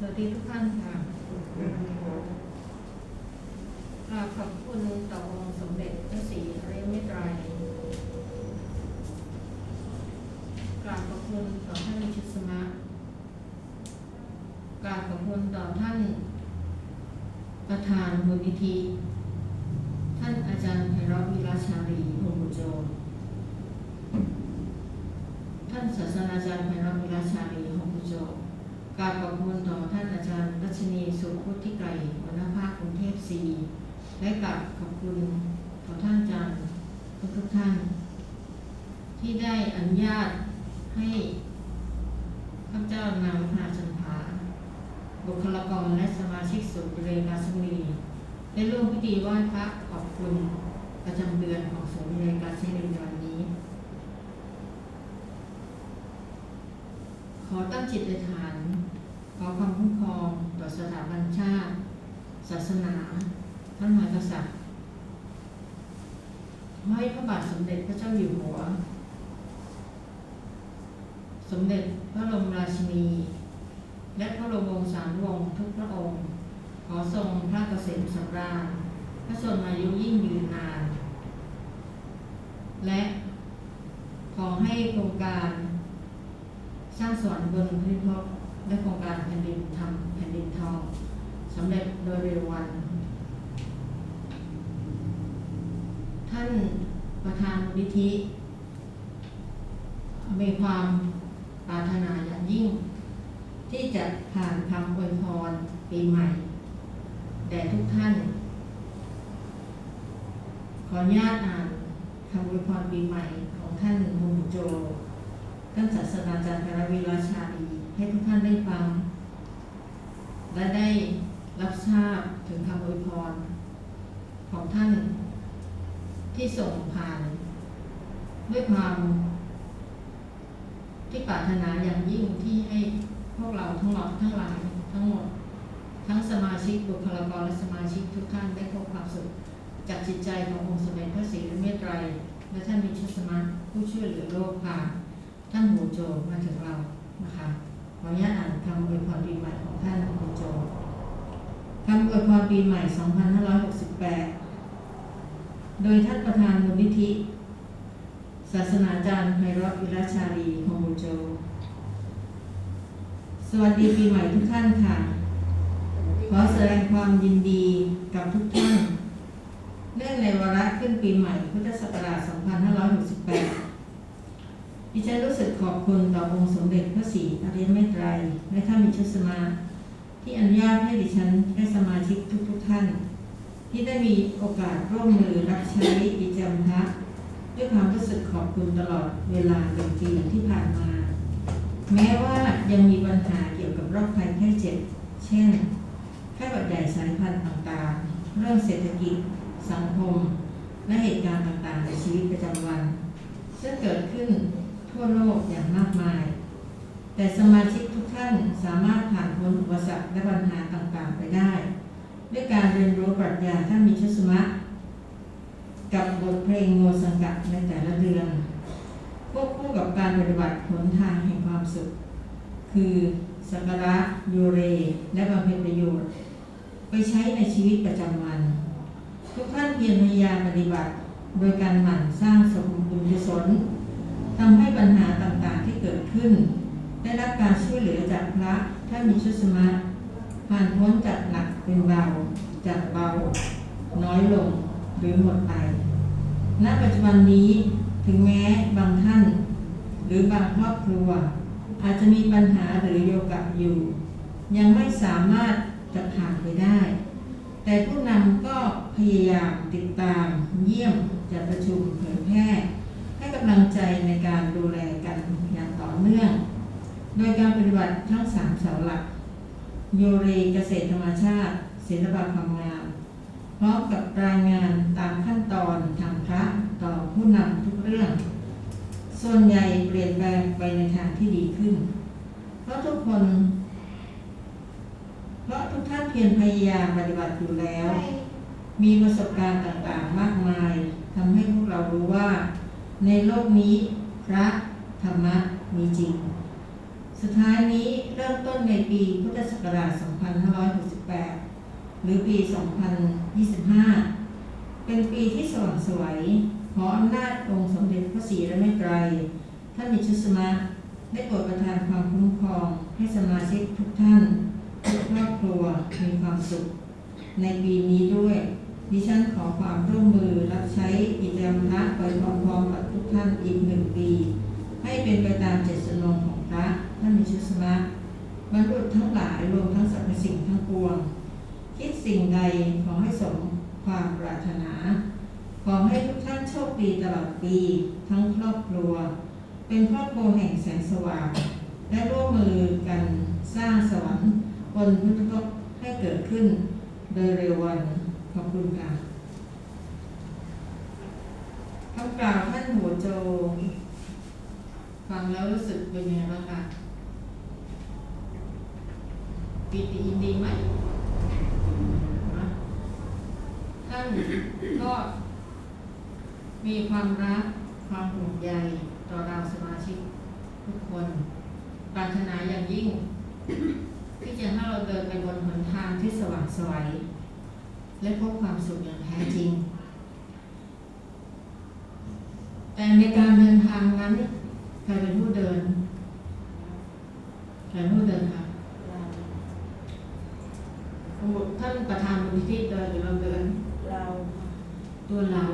สวัสดีทุกท่านค่ะกราบขอบคุณต่อองค์สมเด็จพระศรีอริยเมตไตรกราบขอบคุณต่อท่านชิสมะกราบขอบคุณต่อท่าน ประธานมูลนิธิ ท่านอาจารย์ไพเราะวิราชารีโฮมุโจ ท่านศาสตราจารย์ไพเราะวิราชารีโฮมุโจ กราบขอบคุณต่อท่านอาจารย์รัชนีสุพุทธิไกรหัวหน้าภาคกรุงเทพซีและกราบขอบคุณต่อท่านอาจารย์ทุกทุกท่าน ที่ได้อนุญาตให้ข้าพเจ้านางพนาจันทาบุคลากรและสมาชิกสุเรกาสมีได้ร่วมพิธีไหว้พระขอบคุณประจำเดือนของสุเรกาสมีในวันนี้ ขอตั้งจิตอธิษฐาน อความคุ้มครองต่อสถาบันชาติ ศาสนาพระมหากษัตริย์ขอให้พระบาทสมเด็จพระเจ้าอยู่หัว สมเด็จพระบรมราชินี และพระบรมวงศานุวงศ์ทุกพระองค์ ขอทรงพระเกษมสำราญพระชนมายุยิ่งยืนนาน และขอให้โครงการ สร้างสวรรค์บนพื้นโลก และโครงการแผ่นดินทำแผ่นดินทองสำเร็จโดยเร็ววัน ท่านประธานมูลนิธิมีความปรารถนาอย่างยิ่ง ที่จะผ่านคำอวยพรปีใหม่แด่ทุกท่าน ขออนุญาตอ่านคำอวยพรปีใหม่ของท่านมุมโจ ท่านศาสนาจารย์พระวิราชาดี ให้ทุกท่านได้ฟัง และได้รับทราบถึงคำอวยพร ของท่านที่ส่งผ่าน ด้วยความที่ปรารถนาอย่างยิ่งที่ให้พวกเราทั้งหมดทั้งหลายทั้งหมด ทั้งสมาชิกบุคลากรและสมาชิกทุกท่านได้พบความสุขจากจิตใจขององค์สมเด็จพระศรีริยเมตไตรและท่านมิชสมะผู้ช่วยเหลือโลกผ่านท่านหูโจมาถึงเรานะคะ ขออนุญาตอ่านคำอวยพรปีใหม่ของท่านหูโจคำอวยพรปีใหม่ 2568 โดยท่านประธานมูลนิธิ ศาสนาจารย์ไพเราะวิราชาลีโฮมูโจ สวัสดีปีใหม่ทุกท่านค่ะ ขอแสดงความยินดีกับทุกท่าน เนื่องในวาระขึ้นปีใหม่พุทธศักราช 2568 ดิฉันรู้สึกขอบคุณต่อองค์สมเด็จพระศรีอริยเมตไตรและท่านมิชสมา ที่อนุญาตให้ดิฉันและสมาชิกทุกๆทท่าน ที่ได้มีโอกาสร่วมมือรับใช้กิจจำพระด้วยความรู้สึกขอบคุณตลอดเวลาเป็นปีที่ผ่านมา แม้ว่ายังมีปัญหาเกี่ยวกับโรคภัยไข้เจ็บ เช่นไข้หวัดใหญ่สายพันธุ์ต่างๆ เรื่องเศรษฐกิจ สังคม และเหตุการณ์ต่างๆ ในชีวิตประจำวัน ซึ่งเกิดขึ้น ทั่วโลกอย่างมากมาย แต่สมาชิกทุกท่านสามารถผ่านพ้นอุปสรรคและปัญหาต่างๆ ไปได้ ด้วยการเรียนรู้ปรัชญาท่านมิชสมะกับบทเพลงโมสังกัดในแต่ละเดือนควบคู่กับการปฏิบัติหนทางแห่งความสุข คือสักการะยูเร และบำเพ็ญประโยชน์ ไปใช้ในชีวิตประจำวัน ทุกท่านเพียรพยายามปฏิบัติ โดยการหมั่นสร้างสมบุญกุศล ทำให้ปัญหาต่างๆที่เกิดขึ้น ได้รับการช่วยเหลือจากพระท่านมีชุสมะผ่านพ้นจากหนักเป็นเบา จากเบา น้อยลงหรือหมดไป ณ ปัจจุบันนี้ถึงแม้บางท่าน หรือบางครอบครัว อาจจะมีปัญหาหรือโยกะอยู่ ยังไม่สามารถจะผ่านไปได้ แต่ผู้นำก็พยายามติดตามเยี่ยมจัดประชุมเผยแพร่ให้กำลังใจในการดูแลกันอย่างต่อเนื่อง โดยการปฏิบัติทั้งสามเสาหลัก โยเรเกษตรธรรมชาติ ศิลปะความงามพร้อมกับรายงานตามขั้นตอนทางพระต่อผู้นำทุกเรื่อง ส่วนใหญ่เปลี่ยนแปลงไปในทางที่ดีขึ้น เพราะทุกคน เพราะทุกท่านเพียรพยายามปฏิบัติอยู่แล้ว มีประสบการณ์ต่างๆมากมายทำให้พวกเรารู้ว่า ในโลกนี้พระธรรมะมีจริง สุดท้ายนี้เริ่มต้นในปีพุทธศักราช 2568 หรือปี 2025 เป็นปีที่สว่างไสวยขออำนาจองค์สมเด็จพระศรีรัตนตรัยท่านมิชุสมะได้โปรดประทานความคุ้มครองให้สมาชิกทุกท่านทุกครอบครัวมีความสุข ในปีนี้ด้วย ดิฉันขอความร่วมมือรับใช้กิจกรรมพระไปพร้อมๆกับทุกท่านอีกหนึ่งปี ให้เป็นไปตามเจตจำนงของพระานมิชุสมะบรรลุทั้งหลายรวมทั้งสรรพสิ่งทั้งปวง คิดสิ่งใดขอให้สมความปรารถนา ขอให้ทุกท่านโชคดีตลอดปี ทั้งครอบครัว เป็นครอบครัวแห่งแสงสว่างและร่วมมือกันสร้างสวรรค์บนพุทธโลกให้เกิดขึ้น โดยเร็ววันขอบคุณค่ะคำกล่าวท่านหัวโจ ฟังแล้วรู้สึกเป็นยังไงบ้างคะ ปีติยินดีไหมนะท่านก็มีความรักความห่วงใยต่อเราสมาชิกทุกคนปรารถนาอย่างยิ่ง ที่จะให้เราเดินไปบนหนทางที่สว่างไสวยและพบความสุขอย่างแท้จริง แต่ในการเดินทางนั้นใครเป็นผู้เดินใครเป็นผู้เดินคะท่าน ประธานมูลนิธิเดินหรือเราเดินเราตัวเรา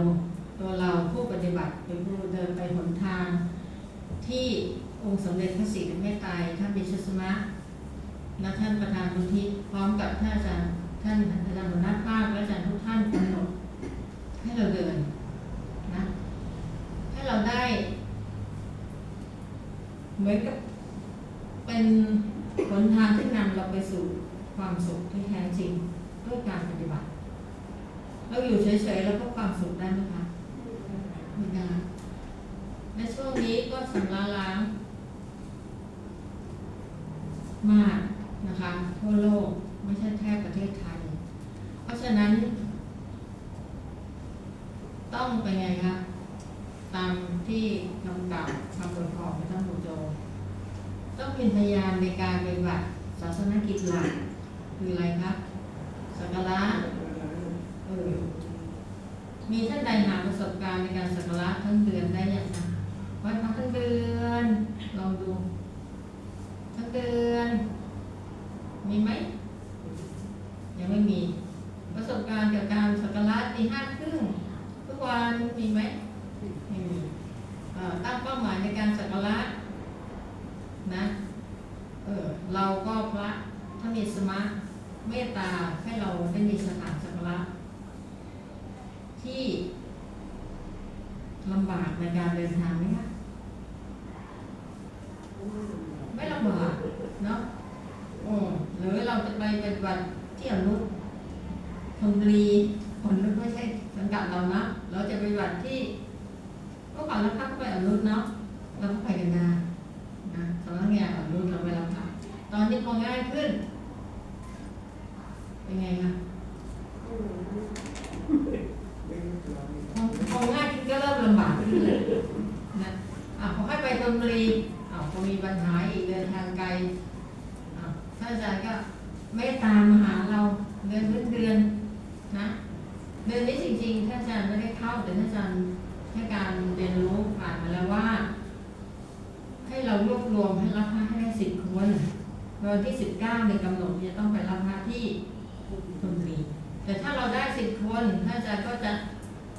ตัวเราผู้ปฏิบัติเป็นผู้เดินไปหนทาง ที่องค์สมเด็จพระศรีรัตนเมตไตรท่านบิชสมะและท่านประธานมูลนิธิพร้อมกับท่านอาจารย์ท่านอาจารย์หัวหน้าภาคและอาจารย์ทุกท่านกำหนดให้เราเดินนะให้เราได้ เหมือนกับเป็นหนทางที่นำเราไปสู่ความสุขที่แท้จริงด้วยการปฏิบัติ เราอยู่เฉยๆแล้วก็ความสุขได้ไหมคะไม่ได้ในช่วงนี้ก็สำลักล้าง มากนะคะทั่วโลกไม่ใช่แค่ประเทศไทย เพราะฉะนั้น ต้องเป็นไงคะตามที่คำกล่าวคำบทของพระท่านผู้โจ ต้องเป็นพยานในการปฏิบัติศาสนกิจหลักคืออะไรคะสักการะเออมีท่านใดหาประสบการณ์ในการสักการะทั้งเดือนได้ยังคะไหว้พระทั้งเดือน ลองดู ทั้งเดือน มีไหม ยังไม่มี ประสบการณ์เกี่ยวกับการสักการะตีห้าครึ่งทุกวันมีไหม ไม่มีเอ่อตั้งเป้าหมายในการสักการะนะ เออ เราก็พระถ้ามีสมาเมตตาให้เราได้มีสถานสักการะที่ลำบากในการเดินทางไหมคะไม่ลำบากเนาะโอ้หรือเราจะไปปฏิบัติ ที่อนุธนบุรีคนนึกไม่ใช่สังกัดเรานะเราจะไปปฏิบัติที่เมื่อก่อนเราพักไปอนุเนาะเราก็ไปกันนานะสำนักงานอนุเราไปรับพักตอนนี้พอง่ายขึ้น เป็นไงคะพอพอง่ายขึ้นก็เริ่มลำบากขึ้นเลยนะอะพอให้ไปธนบุรีอะพอมีปัญหาอีกเดินทางไกลอะท่านอาจารย์ก็ เมตตามาหาเราเดือนพื้นเดือนนะเดือนนี้จริงๆท่านอาจารย์ไม่ได้เข้าแต่ท่านอาจารย์ให้การเรียนรู้ผ่านมาแล้วว่า ให้เรารวบรวมให้รับพระให้ได้สิบคนวันที่สิบเก้าในกำหนดจะต้องไปรับพระที่ธนบุรีแต่ถ้าเราได้สิบคนท่านอาจารย์ก็จะ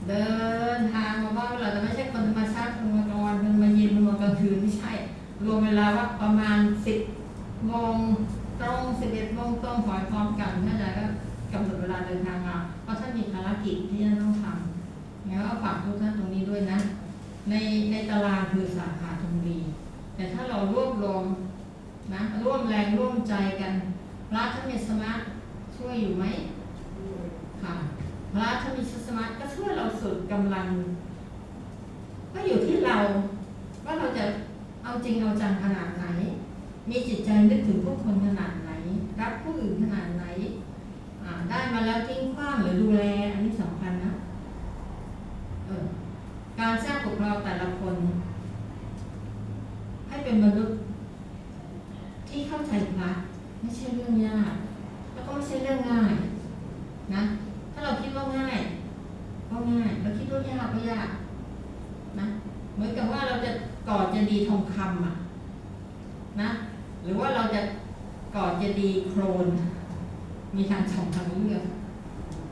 เดินทางมาว่าเราจะไม่ใช่คนธรรมชาติคนมากลางวันคนมาเย็นคนมากลางคืนไม่ใช่ รวมเวลาว่าประมาณสิบโมง ตรงสิบเอ็ดโมงตรงหอยพร้อมกันท่านอาจารย์ก็กำหนดเวลาเดินทางมา เพราะท่านมีภารกิจที่จะต้องทำแล้วก็ฝากทุกท่านตรงนี้ด้วยนะ ในในตารางคือสาขาธนบุรีแต่ถ้าเรารวบรวมนะร่วมแรงร่วมใจกันพระท่านมีสมาช่วยอยู่ไหมค่ะพระท่านมีสมาก็ช่วยเราสุดกำลัง ก็อยู่ที่เราว่าเราจะเอาจริงเอาจังขนาดไหน มีจิตใจนึกถึงผู้คนขนาดไหน รับผู้อื่นขนาดไหน ได้มาแล้วทิ้งขว้างหรือดูแล อันนี้สำคัญนะการสร้างของเราแต่ละคน ให้เป็นมนุษย์ที่เข้าใจพระไม่ใช่เรื่องยาก แล้วก็ไม่ใช่เรื่องง่าย นะ ถ้าเราคิดว่าง่าย ก็ง่ายเราคิดว่ายากก็ยาก นะ เหมือนกับว่าเราจะก่อจะดีทองคำอะ มีทางสองทางนี้เยว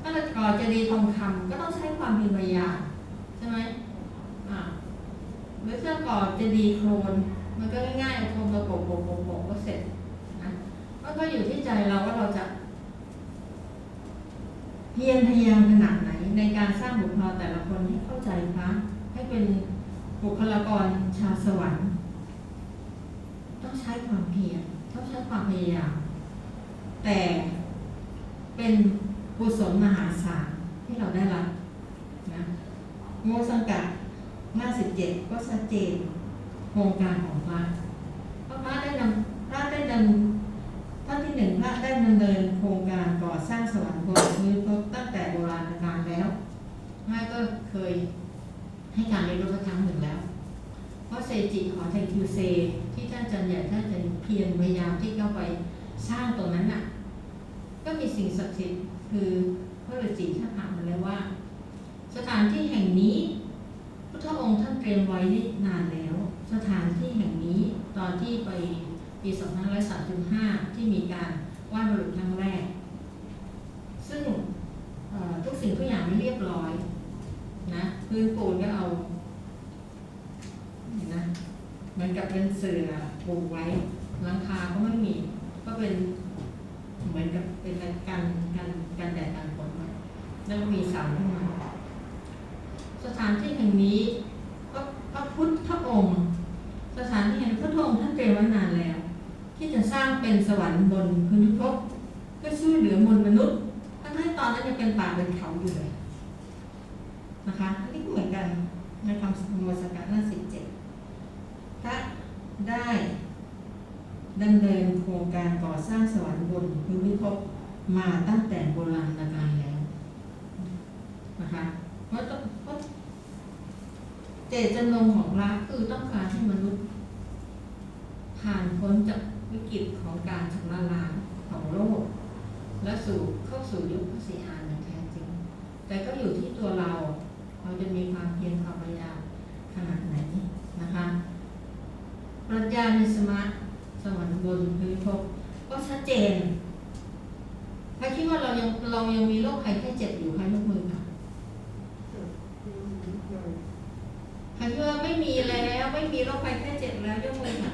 ถ้าเราก่อเจดีทองคำก็ต้องใช้ความเพียรพยายาใช่ไหมอ่าหรือถ้าก่อเจดีโครนมันก็ง่ายๆเอาโครนมาโปะโปะโปะโปะก็เสร็จนะมันก็อยู่ที่ใจเราว่าเราจะเพียรพยายามขนาดไหนในการสร้างบุคลาแต่ละคนให้เข้าใจพระให้เป็นบุคลากรชาวสวรรค์ต้องใช้ความเพียรต้องใช้ความพยายามแต่ เป็นกุศลมหาศาลที่เราได้รับนะโมสังกัดหน้าสิบเจ็ดก็ชัดเจนโครงการของพระพระพระได้นำพระได้ดำท่านที่หนึ่งพระได้ดำเนินโครงการก่อสร้างสวรรค์บนพื้นตั้งแต่โบราณกาลแล้วพระก็เคยให้การเรียนรู้ครั้งหนึ่งแล้ว เพราะเซจิขอไทคิวเซที่ท่านอาจันใหญ่ท่านอาจันเพียรพยายามที่เข้าไปสร้างตรงนั้นน่ะ ก็มีสิ่งศักดิ์สิทธิ์คือพระฤาษีท่านถามมาแล้วว่า สถานที่แห่งนี้พุทธองค์ท่านเตรียมไว้นานแล้ว สถานที่แห่งนี้ตอนที่ไปปี2535 ที่มีการไหว้บรุษครั้งแรก ซึ่งทุกสิ่งทุกอย่างไม่เรียบร้อยนะพื้นปูนก็เอาเห็นนะเหมือนกับเป็นเสือปูไว้หลังคาก็ไม่มี ก็เป็นเหมือนกับ เป็นการการการแดดการฝนไว้แล้วมีเสาขึ้นมาสถานที่แห่งนี้ก็พระพุทธองค์ สถานที่แห่งพระพุทธองค์ท่านเตรียมไว้นานแล้ว ที่จะสร้างเป็นสวรรค์บนพื้นพิภพเพื่อช่วยเหลือมวลมนุษย์ทั้งที่ตอนนั้นยังเป็นป่าเป็นเขาอยู่เลยนะคะอันนี้ก็เหมือนกันในคำสมสกัดน้าสิบเจ็ดพระได้ดำเนินโค รงการก่อสร้างสวรรค์บนพื้นพิภพมาตั้งแต่โบราณกาลแล้วนะคะเพราะต้องเพราะเจตจำนงของพระคือต้องการให้มนุษย์ ผ่านพ้นจากวิกฤตของการชำระล้างของโลก และสู่เข้าสู่ยุคพระศรีอานอย่างแท้จริง แต่ก็อยู่ที่ตัวเราเราจะมีความเพียรความพยายามขนาดไหนนะคะปรัชญาในสมาสวรรค์ บนพื้นภพก็ชัดเจนใครคิดว่าเรายังเรายังมีโรคภัยแค่เจ็บอยู่ใครยกมือค่ะใครคิดว่าไม่มีแล้วไม่มีโรคภัยแค่เจ็บแล้วยกมือค่ะ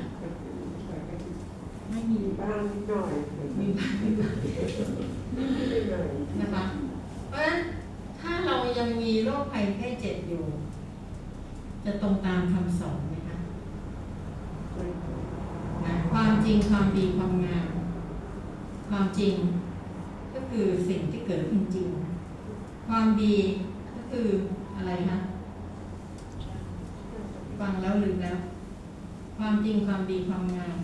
ไม่มีบ้างนิดหน่อยมีบ้างนิดหน่อยนะคะเพราะฉะนั้นถ้าเรายังมีโรคภัยแค่เจ็บอยู่ จะตรงตามคำสอนไหมคะ นะความจริงความดีความงามความจริงก็คือสิ่งที่เกิดขึ้นจริง ความดีก็คืออะไรคะฟังแล้วลืมแล้ว ความจริงความดีความงาม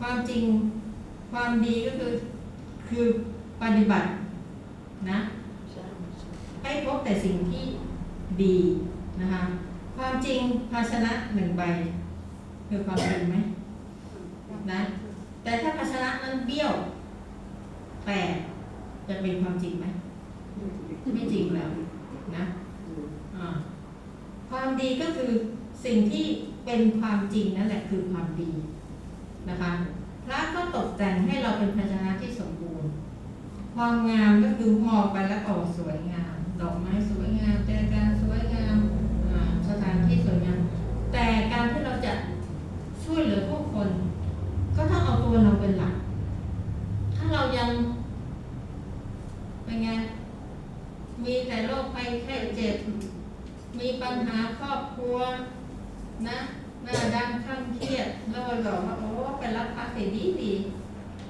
ความจริงความดีก็คือคือปฏิบัตินะให้พบแต่สิ่งที่ดีนะคะ ความจริงภาชนะหนึ่งใบคือความจริงไหม นะ แต่ถ้าภาชนะนั้นเบี้ยวแตกจะเป็นความจริงไหมไม่จริงแล้วนะอ่าความดีก็คือสิ่งที่เป็นความจริงนั่นแหละคือความดีนะคะ พระก็ตกแต่งให้เราเป็นภาชนะที่สมบูรณ์ ความงามก็คือมองไปแล้วโอ้สวยงาม ดอกไม้สวยงามเจอการสวยงามอ่าสถานที่สวยงาม แต่การที่เราจะช่วยเหลือผู้คนก็ ตัวเราเป็นหลัก ถ้าเรายัง เป็นไง มีแต่โรคภัยแค่เจ็บ มีปัญหาครอบครัว นะหน้าดำข้างเครียด แล้วเราบอกว่าโอ้ไปรับพักเสดีดี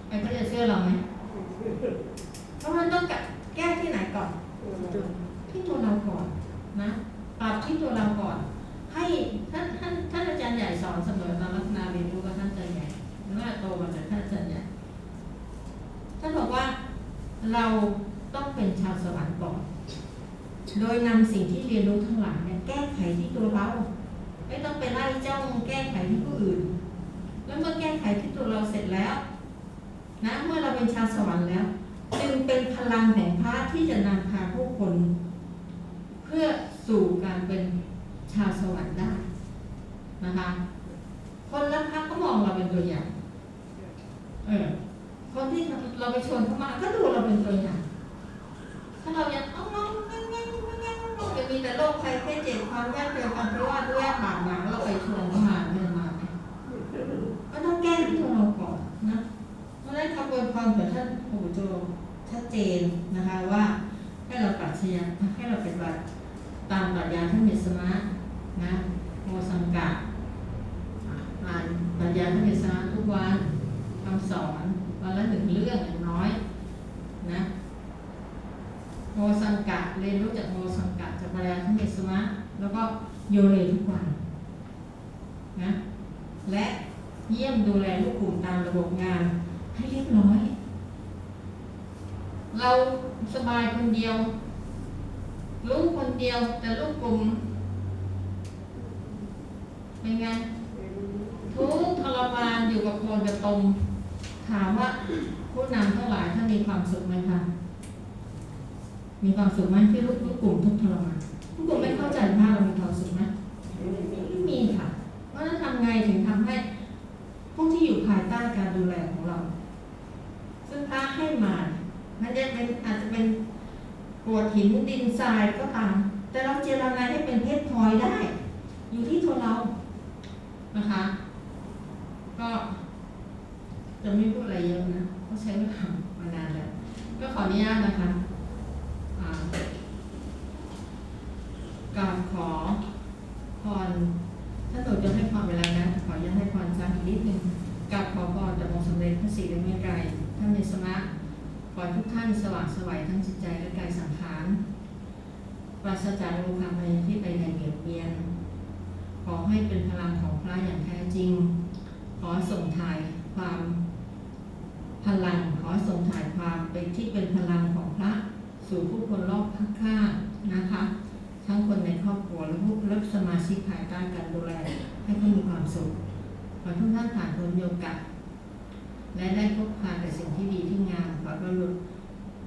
ใครก็จะเชื่อเราไหมเพราะมันต้องแก้ที่ไหนก่อน ที่ตัวเราก่อนนะปรับที่ตัวเราก่อน ให้ท่านท่านท่านอาจารย์ใหญ่สอนเสมอตอนลักษณะเรียนรู้กับท่านอาจารย์ใหญ่ เมื่อโตมาจากท่านอาจารย์ใหญ่ท่านบอกว่าเราต้องเป็นชาวสวรรค์ก่อน โดยนำสิ่งที่เรียนรู้ทั้งหลายเนี่ยแก้ไขที่ตัวเรา ไม่ต้องไปไล่จ้องแก้ไขที่ผู้อื่น แล้วเมื่อแก้ไขที่ตัวเราเสร็จแล้ว นะเมื่อเราเป็นชาวสวรรค์แล้ว จึงเป็นพลังแห่งพระที่จะนำพาผู้คน เพื่อสู่การเป็นชาวสวรรค์ได้นะคะ คนรับพักก็มองเราเป็นตัวอย่าง คนที่เราไปชวนเข้ามาก็ดูเราเป็นตัวอย่างถ้าเรายังอ้องน้องงั้งงั้งงั้งงั้งจะมีแต่โรคภัยแค่เจ็บความยากจนความพิว่าด้วยบาดหมางเราไปชวนเข้ามาเงินมาก็ต้องแก้ที่ตัวเราก่อนนะเพราะนั้นคำบวนความของท่านปู่โจชัดเจนนะคะว่าให้เราปรัชญาให้เราปฏิบัติตามปรัชญาท่านเมสมะนะโมสังกะอ่านปรัชญาท่านเมสมะทุกวัน คำสอนวันละหนึ่งเรื่องอย่างน้อยนะโมสังกะเรียนรู้จากโมสังกะจากปรัชญาท่านเมสมะแล้วก็โยเรทุกวันนะและเยี่ยมดูแลลูกกลุ่มตามระบบงานให้เรียบร้อย เราสบายคนเดียวรู้คนเดียวแต่ลูกกลุ่มเป็นไงทุกทรมานอยู่กับโคนกับตม ถามว่าผู้นำทั้งหลายท่านมีความสุขไหมคะ มีความสุขไหมที่ลูกกกลุ่มทุกทรมานลูกกลุ่มไม่เข้าใจว่าเรามีความสุขไหมไม่มีค่ะ เพราะฉะนั้นทำไงถึงทำให้พวกที่อยู่ภายใต้การดูแลของเรา ซึ่งพระให้มามันจะเป็นอาจจะเป็นกรวดหินดินทรายก็ตาม แต่เราเจรนายให้เป็นเพชรพลอยได้ อยู่ที่ตัวเรานะคะ ก็ จะไม่พูดอะไรเยอะนะเพราะใช้เวลามานานแล้ว ก็ขออนุญาตนะคะอ่ากราบขอพรถ้าหนูจะให้พรเวลานะขออนุญาตให้พรซ้ำอีกนิดนึงกราบขอพรจากองค์สมเด็จพระศรีรัตนตรัยท่านในสมะขอทุกท่านสว่างไสวัยทั้งจิตใจและกายสังขารปราศจากโลภะภัยที่ไปในเบียดเบียน ขอให้เป็นพลังของพระอย่างแท้จริง ขอส่งถ่ายความพลัง ขอส่งถ่ายความ เป็นที่เป็นพลังของพระสู่ผู้คนรอบข้างนะคะ ทั้งคนในครอบครัวและผู้และสมาชิกภายใต้การดูแลให้เขามีความสุขขอทุกท่านผ่านพ้นโยกะและได้พบพาแต่สิ่งที่ดีที่งามขอพระบุตร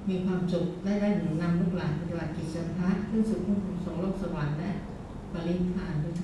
มีความสุขและได้หนุนนำลูกหลานปฏิบัติกิจสัมพัทขึ้นสู่ผู้สงโลกสวรรค์และปรินิพพานด้วย